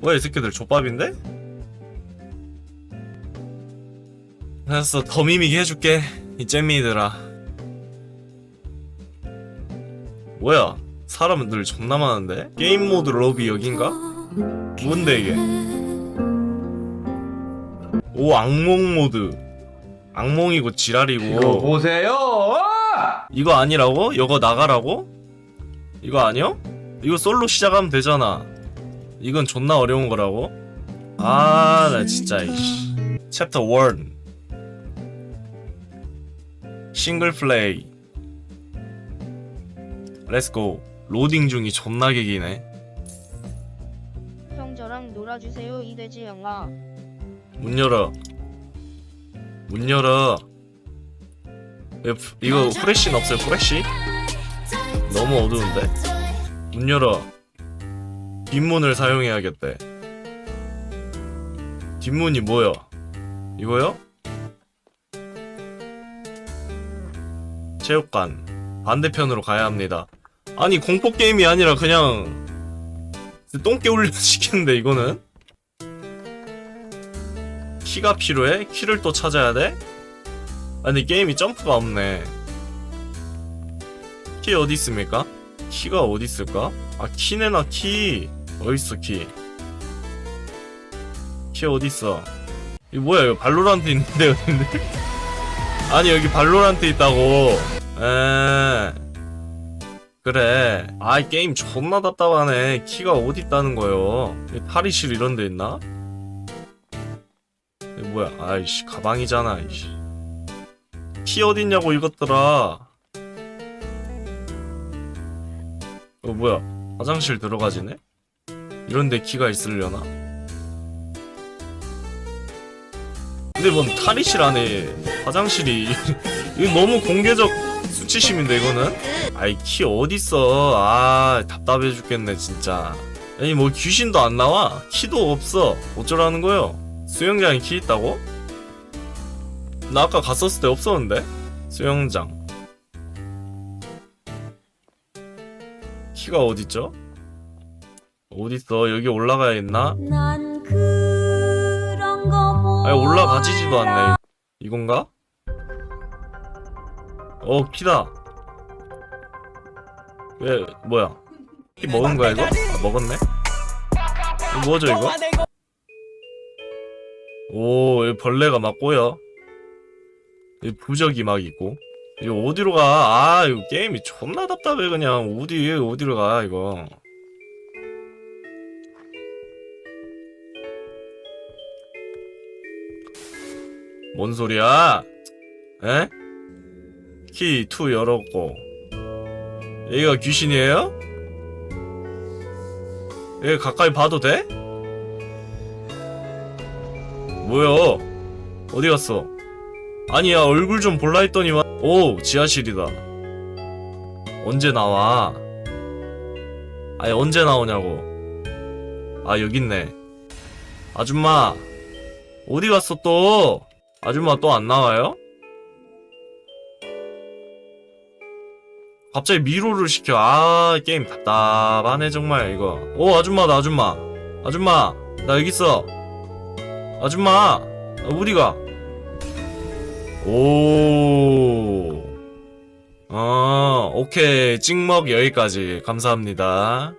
뭐야 이 새끼들 족밥인데? 알았어 더 미미게 해줄게 이 잼미들아 뭐야 사람들 존나 많은데? 게임 모드 러비 여긴가? 뭔데 이게? 오 악몽 모드 악몽이고 지랄이고 이거 보세요. 이거 아니라고? 이거 나가라고? 이거 아니야? 이거 솔로 시작하면 되잖아. 이건 존나 어려운 거라고? 아, 나 진짜 이씨. 챕터 1. 싱글 플레이. 렛츠고. 로딩 중이 존나게 기네. 형 저랑 놀아주세요 이 돼지 형아 문 열어. 문 열어. 왜 이거 프레쉬는 없어요? 프레쉬? 너무 어두운데? 문 열어. 뒷문을 사용해야겠대. 뒷문이 뭐야? 이거요? 체육관. 반대편으로 가야 합니다. 아니, 공포 게임이 아니라 그냥 똥개 울려 시키는데 이거는? 키가 필요해? 키를 또 찾아야 돼? 아니 게임이 점프가 없네 키 어디 있습니까? 키가 어디 있을까? 아 키네나 키 어딨어 키? 키 어디 있어? 이거 뭐야 이거 발로란트 있는데 근데? 아니 여기 발로란트 있다고. 에. 그래. 아이 게임 존나 답답하네. 키가 어디 있다는 거요? 탈의실 이런 데 있나? 뭐야? 아이씨 가방이잖아 이씨. 키 어딨냐고 이것들아 어 뭐야? 화장실 들어가지네? 이런데 키가 있으려나? 근데 뭔 탈의실 안에 화장실이 이거 너무 공개적 수치심인데 이거는? 아이 키 어딨어 아 답답해 죽겠네 진짜 아니 뭐 귀신도 안 나와 키도 없어 어쩌라는 거요 수영장에 키 있다고? 나 아까 갔었을 때 없었는데? 수영장 키가 어딨죠? 어딨어 여기 올라가야 있나? 난 그런 거 아니 올라가지지도 않네 이건가? 어 키다 왜 뭐야 키 먹은 거야 이거? 아, 먹었네? 이거 뭐죠 이거? 오 여기 벌레가 막 꼬여 여기 부적이 막 있고 이거 어디로 가? 아 이거 게임이 존나 답답해 그냥 어디 어디로 가 이거 뭔 소리야? 에? 키 2 열었고 여기가 귀신이에요? 여기 가까이 봐도 돼? 뭐야? 어디 갔어? 아니야 얼굴 좀 볼라 했더니만 오 지하실이다 언제 나와? 아니 언제 나오냐고 아 여기 있네 아줌마 어디 갔어 또? 아줌마 또 안 나와요? 갑자기 미로를 시켜. 아, 게임 답답하네, 정말, 이거. 오, 아줌마다, 아줌마. 아줌마, 나 여기 있어. 아줌마, 나 어디 가? 오. 아, 오케이. 찍먹 여기까지. 감사합니다.